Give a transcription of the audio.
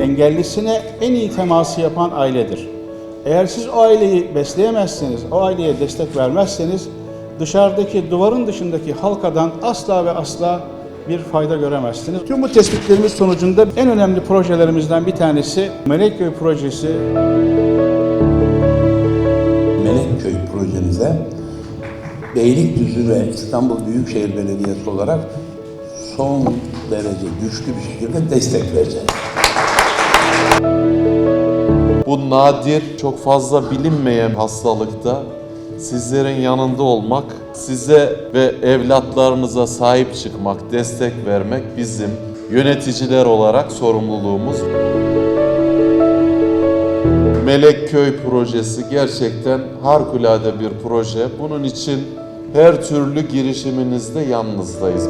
engellisine en iyi teması yapan ailedir. Eğer siz o aileyi besleyemezseniz, o aileye destek vermezseniz dışarıdaki, duvarın dışındaki halkadan asla ve asla bir fayda göremezsiniz. Tüm bu tespitlerimiz sonucunda en önemli projelerimizden bir tanesi Melekköy projesi. Melekköy projenize Beylikdüzü ve İstanbul Büyükşehir Belediyesi olarak son derece güçlü bir şekilde destek vereceğiz. Bu nadir, çok fazla bilinmeyen hastalıkta sizlerin yanında olmak, size ve evlatlarınıza sahip çıkmak, destek vermek bizim yöneticiler olarak sorumluluğumuz. Melekköy projesi gerçekten harikulade bir proje. Bunun için her türlü girişiminizde yanınızdayız.